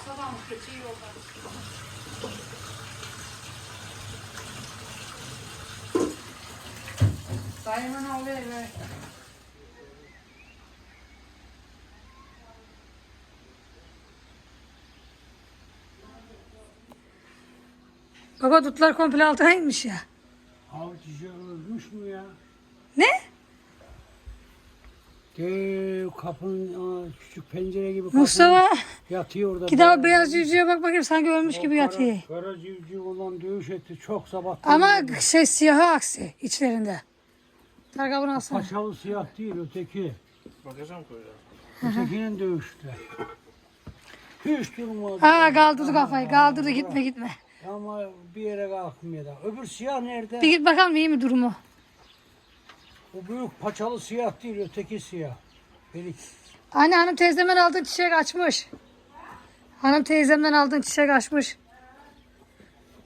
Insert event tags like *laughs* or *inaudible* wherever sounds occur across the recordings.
Asadamış geçiyor yoldan. Dayımın oğlu eve. Baba dutlar komple altına inmiş ya. Avcıcı ölmüş mü ya? Ne? Dev kapının aa, küçük pencere gibi kapının Mustafa yatıyor orada. abi beyaz civcive bak bakayım sanki ölmüş gibi yatıyor. Kara, kara civciv olan dövüş etti çok sabah. Ama şey siyahı aksi içlerinde. Targa bunu alsana. Paçalı siyah değil öteki. Bakacağım koyacağım. Ötekinin dövüştü. Hiç durmadı. Ha kaldırdı kafayı kaldırdı gitme gitme. Ama bir yere kalkmıyor da. Öbür siyah nerede? Bir git bakalım iyi mi durumu? O büyük paçalı siyah değil öteki siyah. Belik. Anne hanım teyzemden aldığın çiçek açmış. Hanım teyzemden aldığın çiçek açmış.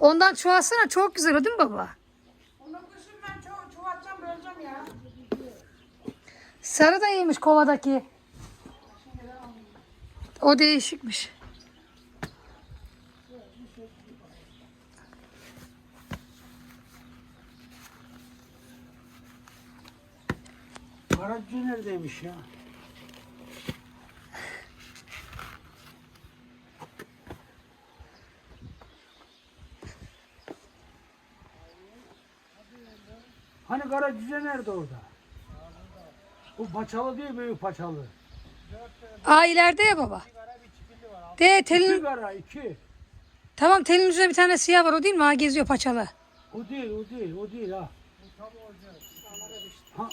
Ondan çoğalsana çok güzel o değil mi baba? Onu kışın ben çu çuvatacağım böleceğim ya. Sarı da iyiymiş kovadaki. O değişikmiş. Karacı neredeymiş ya? Hani kara cüce nerede orada? Bu paçalı değil büyük paçalı. Aa ileride ya baba. De İki telin, kara iki. tamam telin üzerinde bir tane siyah var o değil mi? Ha geziyor paçalı. O değil o değil o değil ha. ha.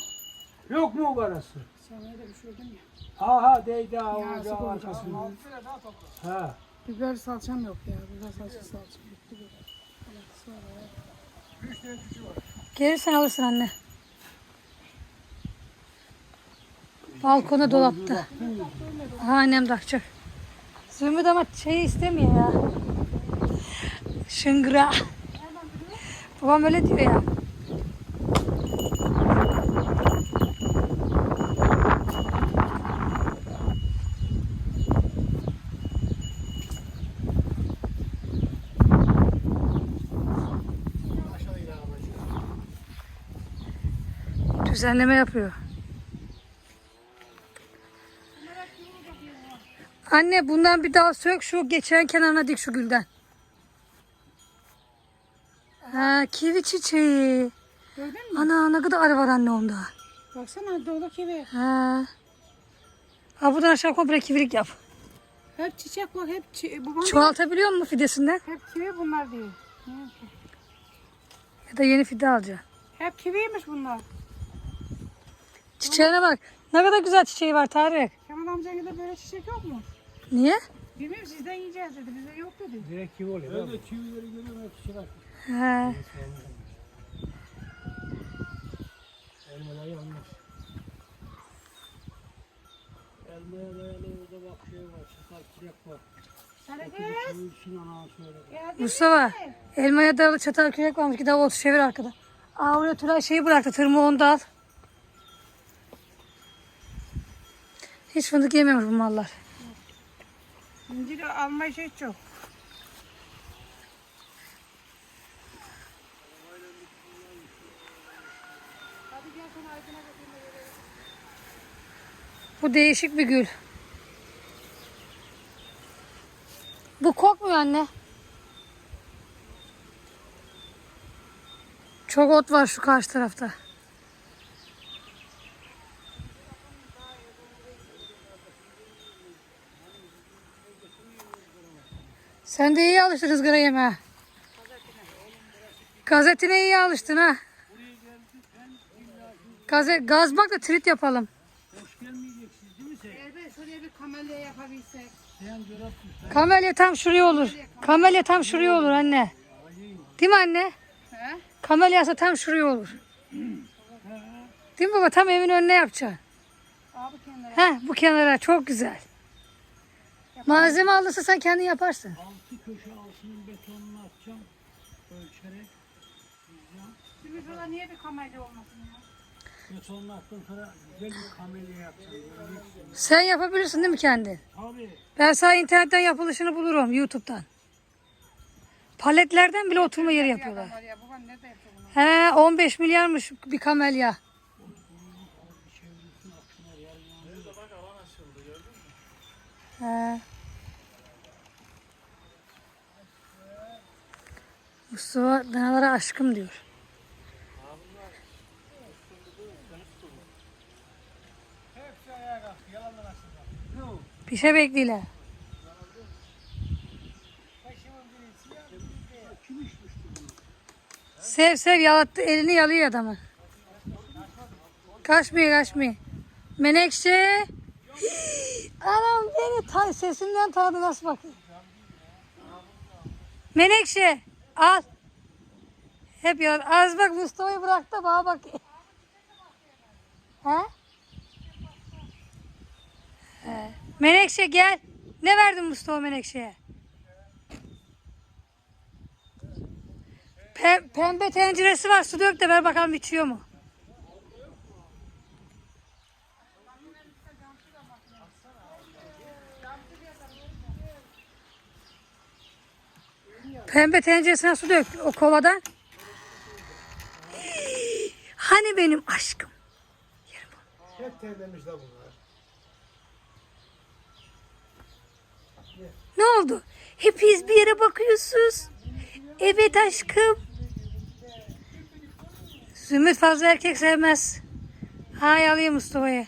Yok mu o karası? Sana da düşürdüm ya. Aha değdi ha Yağsı ocağı koyacağız arkasına. Ha. Biber salçam yok ya. Biber salçası salçam. Bitti bu. Gelirsen alırsın anne. Balkona dolapta. Ha annem takacak. Zümrüt ama şey istemiyor ya. Şıngıra. Babam öyle diyor ya. Düzenleme yapıyor. Anne bundan bir daha sök şu geçen kenarına dik şu gülden. Ha kivi çiçeği. Gördün mü? Ana ne kadar arı var anne onda. Baksana dolu kivi. Ha. Ha buradan aşağı komple kivirik yap. Hep çiçek var. Hep çi bu bana Çoğaltabiliyor musun fidesinden? hep kivi bunlar diye. Ya da yeni fide alacaksın. Hep kiviymiş bunlar. Çiçeğine bak. Ne kadar güzel çiçeği var Tarık. Kemal amcanın da böyle çiçek yok mu? Niye? Bilmiyorum sizden yiyeceğiz dedi. Bize yok dedi. Direkt kivi oluyor. Öyle kivileri görüyorum hep çırak. Ha. Elmalar yanmış. Elmaya dayalı orada bak şey var. Çatal kürek var. Sarıkız. Büyüsün ana söyle. Ya Mustafa elmaya dayalı çatal kürek varmış. Git davul çevir arkada. Aa oraya Tülay şeyi bıraktı. Tırmığı onu da al. Hiç fındık yememiş bu mallar. İncir alma şey çok. Bu değişik bir gül. Bu kokmuyor anne. Çok ot var şu karşı tarafta. Sen de iyi alıştın ızgara yeme. Gazetine iyi alıştın ha. Gazet, gaz bak da trit yapalım. Hoş gelmeyeceksiniz değil mi sen? Elbet şuraya bir kamelya yapabilsek. Kamelya tam şuraya olur. Kamelya tam şuraya olur anne. Değil mi anne? He? Kamelyası tam şuraya olur. Değil mi baba? Tam evin önüne yapacaksın. Abi kenara. Heh, bu kenara çok güzel. Malzeme alırsa sen kendin yaparsın. Altı köşe altının betonunu atacağım. Ölçerek. Şimdi şurada niye bir kamelya olmasın ya? Onun aklı sonra güzel bir kamelya. Göreceksin. Sen yapabilirsin değil mi kendin? Tabii. Ben sana internetten yapılışını bulurum YouTube'dan. Paletlerden bile oturma yeri yapıyorlar. Var ya baban ne de yaptı bunu? He 15 milyarmış bir kamelya. He. Mustafa danalara aşkım diyor. Bir şey bekliyorlar. Sev sev yalattı elini yalıyor adamı. Kaçmıyor kaçmıyor. Menekşe. Anam beni ta sesimden tanıdı nasıl bakıyor. Menekşe al. Hep yalan. Az bak Mustafa'yı bırak da bana bak. Ha? He. Menekşe gel. Ne verdin Mustafa Menekşe'ye? Pe- pembe tenceresi var. Su dök de ver bakalım içiyor mu? Pembe tenceresine su dök o kovadan. Hani benim aşkım? Hep terlemişler bunlar. Ne oldu? Hepiniz bir yere bakıyorsunuz. Evet aşkım. Zümrüt fazla erkek sevmez. Hay alayım Mustafa'yı.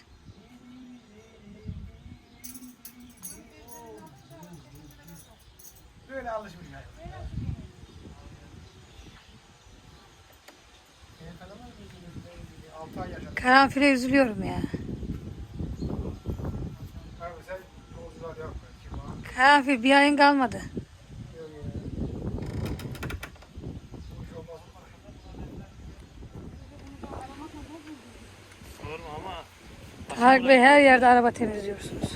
Karanfile üzülüyorum ya. Karanfil bir ayın kalmadı. Tarık Bey her yerde araba temizliyorsunuz.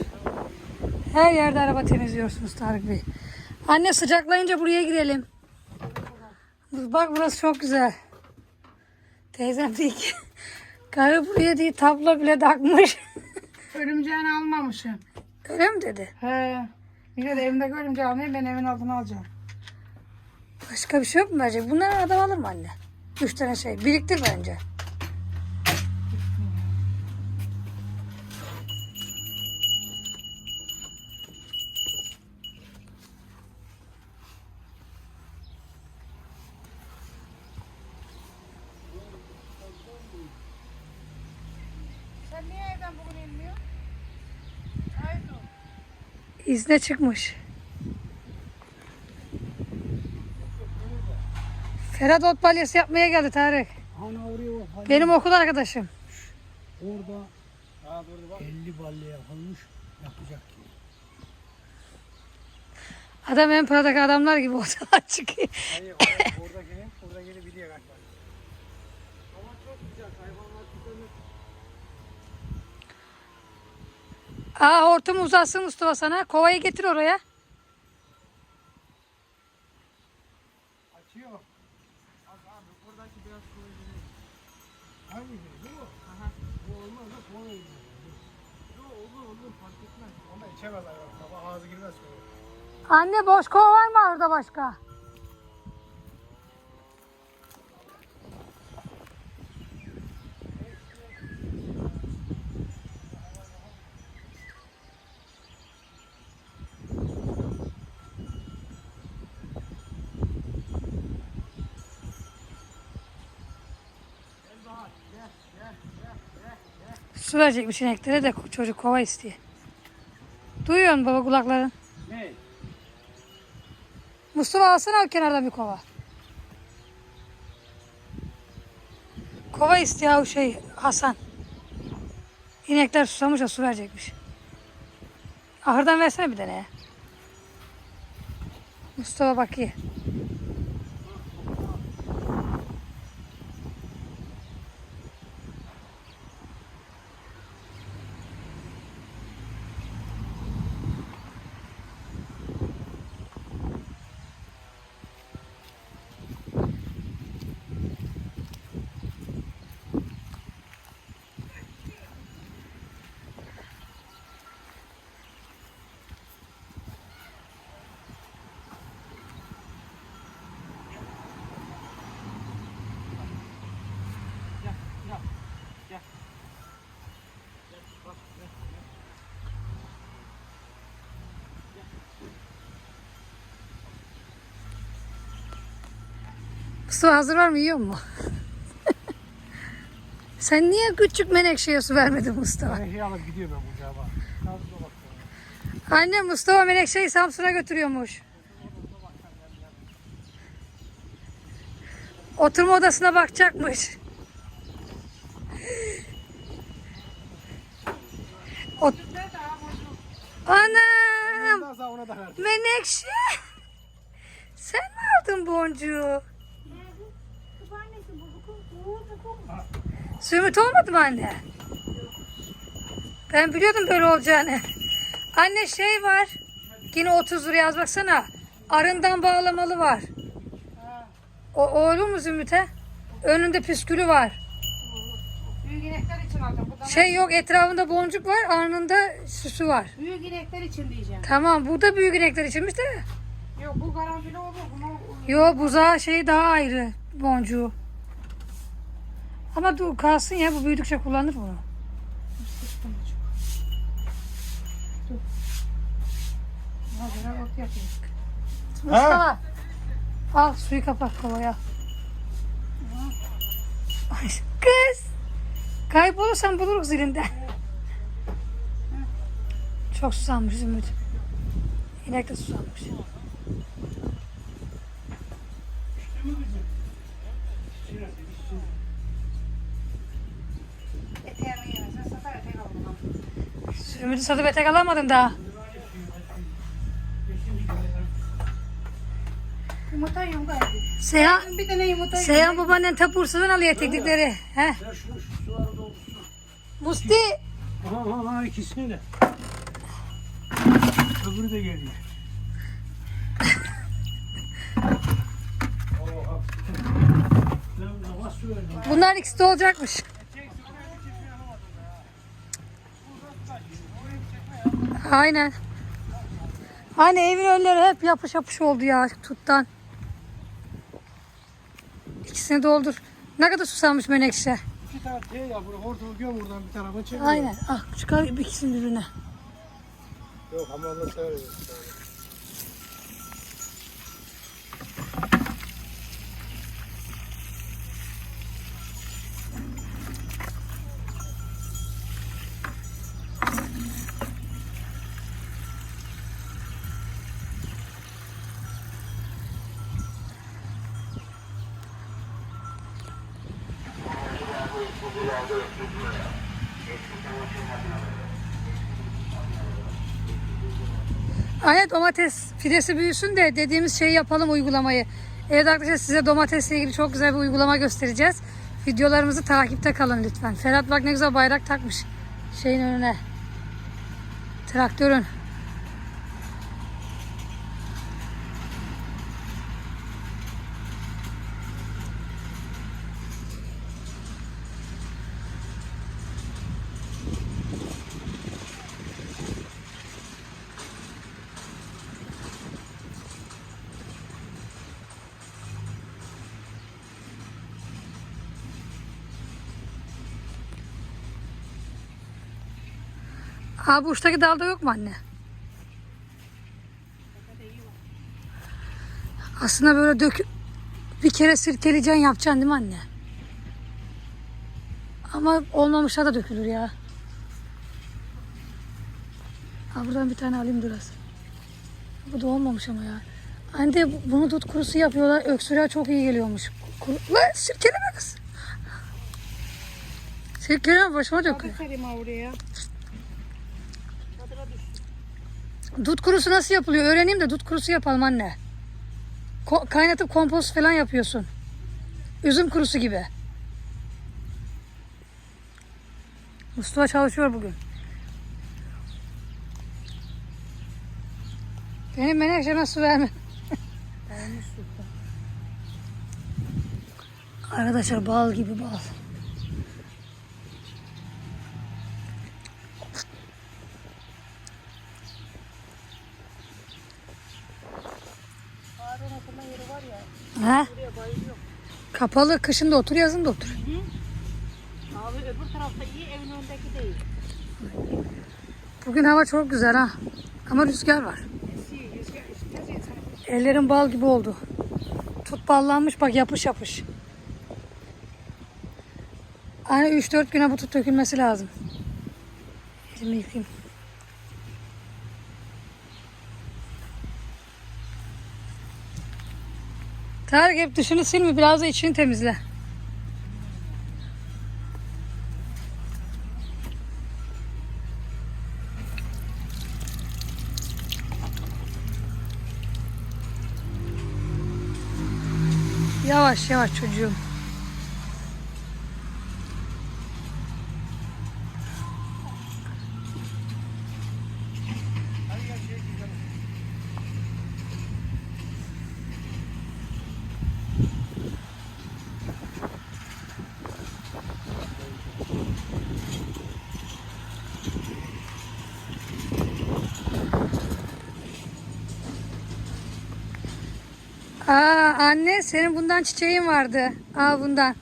Her yerde araba temizliyorsunuz Tarık Bey. Anne sıcaklayınca buraya girelim. Bak burası çok güzel. Teyzem değil ki. Karı buraya değil tablo bile takmış. *laughs* Örümceğini almamışım. Öyle mi dedi? He. Yine de evimdeki örümceği almayayım ben evin altına alacağım. Başka bir şey yok mu verecek? Bunları adam alır mı anne? Üç tane şey. Biriktir bence. İzne çıkmış. Ferhat ot balyası yapmaya geldi Tarık. Hani oraya bak. Benim okul arkadaşım. Orada 50 balya yapılmış. Yapacak ki. Adam en paradaki adamlar gibi *laughs* ortadan çıkıyor. Hayır Aa hortum uzatsın Mustafa sana. Kovayı getir oraya. Açıyor. Abi buradaki biraz koyuyor. Hangi biri? Bu mu? Aha. Bu olmaz da koyuyor. Yok olur olur fark etmez. Ama içemez hayvan. Baba ağzı girmez koyuyor. Anne boş kova var mı orada başka? Su verecekmiş ineklere de çocuk kova istiyor. Duyuyor musun baba kulakların? Ne? Mustafa alsana o kenardan bir kova. Kova istiyor o şey Hasan. İnekler susamış da su verecekmiş. Ahırdan versene bir tane ya. Mustafa bakıyor. Mustafa hazır var mı yiyor mu? Sen niye küçük menekşeye su vermedin Mustafa? Ben şey alıp gidiyorum ben bu cevaba. Şansına bak. Anne Mustafa menekşeyi Samsun'a götürüyormuş. Oturma odasına bakacakmış. Ot Anam! Menekşe! Sen mi aldın boncuğu? Sümit olmadı mı anne? Ben biliyordum böyle olacağını. Anne şey var. Yine 30 lira yaz baksana. Arından bağlamalı var. O, o olur mu Zümrüt'e? Önünde püskülü var. Büyük inekler için aldım. Bu da Şey yok etrafında boncuk var. Arnında süsü var. büyük inekler için diyeceğim. Tamam bu da büyük inekler içinmiş de. Yok bu karanfili olur. Bunu Yo buzağı şey daha ayrı boncuğu. Ama dur kalsın ya bu büyüdükçe kullanır bunu. hazıra ot yapayım. Mustafa. Al suyu kapat kovaya. Ay, Kız. Kaybolursan buluruz zilinden. Çok susamış Zümrüt. İnek de susamış. Eteğini Zümrüt'ü satıp etek alamadın daha. Yumurta gayet. Seyhan, Bir tane yumurta. Seyhan babaannen tapursudan alıyor eteklikleri. He. Ya şu, şu suları doldursun. Musti. Aha aha aha ikisini de. Öbürü de geliyor. *laughs* Bunların ikisi de olacakmış. Aynen. Hani evin önleri hep yapış yapış oldu ya tuttan. İkisini doldur. Ne kadar susamış menekşe. İki tane T ya bunu hortumu göm buradan bir tarafa çevir. Aynen. Ah çıkar ikisinin birbirine. Yok ama onu severim. Aynen domates fidesi büyüsün de dediğimiz şeyi yapalım uygulamayı. Evet arkadaşlar size domatesle ilgili çok güzel bir uygulama göstereceğiz. Videolarımızı takipte kalın lütfen. Ferhat bak ne güzel bayrak takmış şeyin önüne. Traktörün. Abi bu uçtaki dalda yok mu anne? Aslında böyle dök bir kere sirkeleyeceksin yapacaksın değil mi anne? Ama olmamışa da dökülür ya. Ha buradan bir tane alayım biraz. Bu da olmamış ama ya. Anne bu- bunu dut kurusu yapıyorlar. Öksürüğe çok iyi geliyormuş. Kuru... Lan sirkeleme kız. Sirkeleme başıma dökülüyor. Hadi sereyim ha buraya. Dut kurusu nasıl yapılıyor? Öğreneyim de dut kurusu yapalım anne. Ko- kaynatıp kompost falan yapıyorsun. Üzüm kurusu gibi. Mustafa çalışıyor bugün. Benim menajeme su verme. Arkadaşlar bal gibi bal. Ha? Kapalı. Kışın da otur, yazın da otur. Abi öbür tarafta iyi evin önündeki değil. Bugün hava çok güzel ha. Ama rüzgar var. Ellerim bal gibi oldu. tut ballanmış bak yapış yapış. Hani 3-4 güne bu tut dökülmesi lazım. Elimi yıkayayım. Tarık hep dışını silme biraz da içini temizle. Yavaş yavaş çocuğum. Aa anne senin bundan çiçeğin vardı. Al bundan.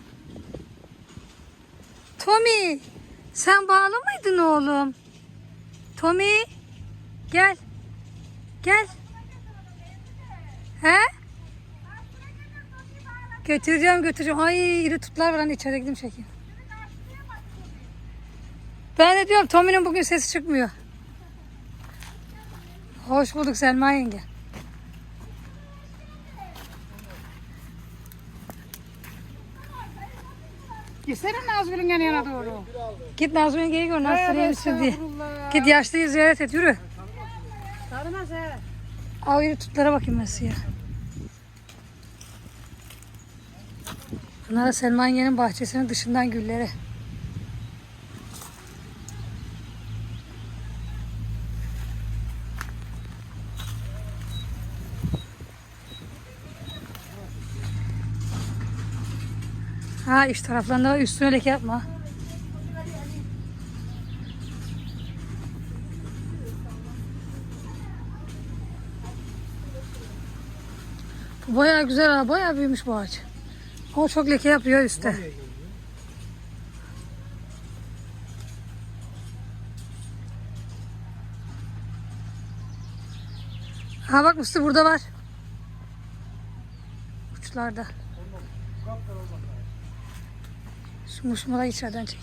Tommy sen bağlı mıydın oğlum? Tommy gel. Gel. He? Götüreceğim götüreceğim. Ay iri tutlar var anne içeri gidip çekeyim. Ben de diyorum Tommy'nin bugün sesi çıkmıyor. Hoş bulduk Selma yenge. Gitsene Nazgül'ün yanına doğru. Git Nazım yengeyi gör nasıl yemişsin diye. Git yaşlıyı ziyaret et yürü. Tanımaz he. Al iri tutlara bakayım nasıl ya. Bunlar da Selman yengenin bahçesinin dışından gülleri. Ha iç taraflarında var, üstüne leke yapma. Bu bayağı güzel ha. Bayağı büyümüş bu ağaç. Ama çok leke yapıyor üstte. Ha bak Mustafa burada var. Uçlarda. Şu muşmula içeriden çek.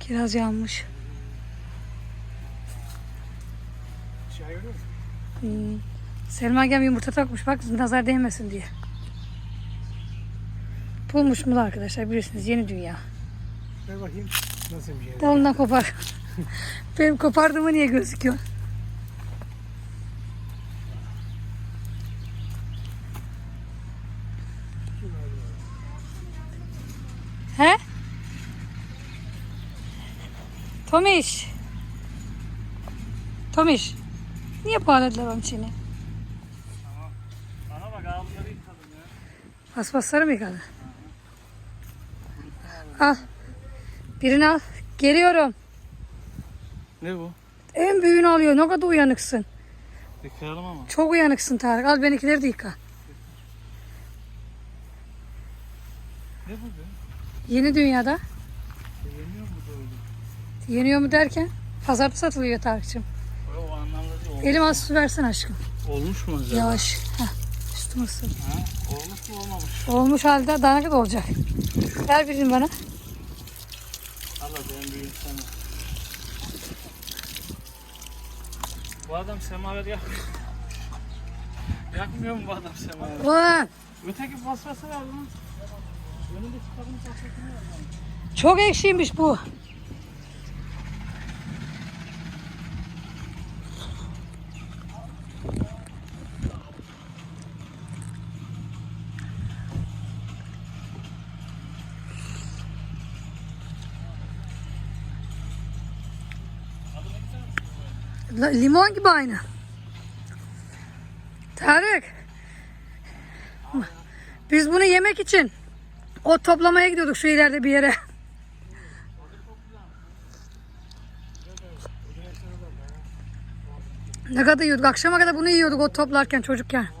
Kiraz yanmış. Şey görüyor musun? Hmm. Selma gem yumurta takmış bak nazar değmesin diye. Bulmuş mu arkadaşlar bilirsiniz yeni dünya. Ver bakayım. Nasıl bir şey? Dalından kopar. *laughs* Benim kopardığımı niye gözüküyor? He? Tomiş. Tomiş. Niye bağladılar onun içine? Bana bak ağzları yıkadım ya. Paspasları mı yıkadı? Al. Birini al. Geliyorum. Ne bu? En büyüğünü alıyor. Ne kadar uyanıksın. Yıkayalım ama. Çok uyanıksın Tarık. Al benimkileri de yıka. Ne bu be? Yeni dünyada. Yemiyor mu doğru? Yeniyor mu derken pazarda satılıyor Tarık'cığım. O anlamda değil. Elim az su versin aşkım. Olmuş mu acaba? Yavaş. Heh, üstüm ısın. Ha? Olmuş mu olmamış? Olmuş halde daha ne kadar olacak? Ver birini bana. Allah ben büyük sana. Bu adam semaver yakmıyor. Yakmıyor mu bu adam semaver? Ulan Öteki. Önündeki kadın paspasını ver lan. çok ekşiymiş bu. Limon gibi aynı. Tarık. Biz bunu yemek için o toplamaya gidiyorduk şu ileride bir yere. Ne kadar yiyorduk. Akşama kadar bunu yiyorduk o toplarken çocukken.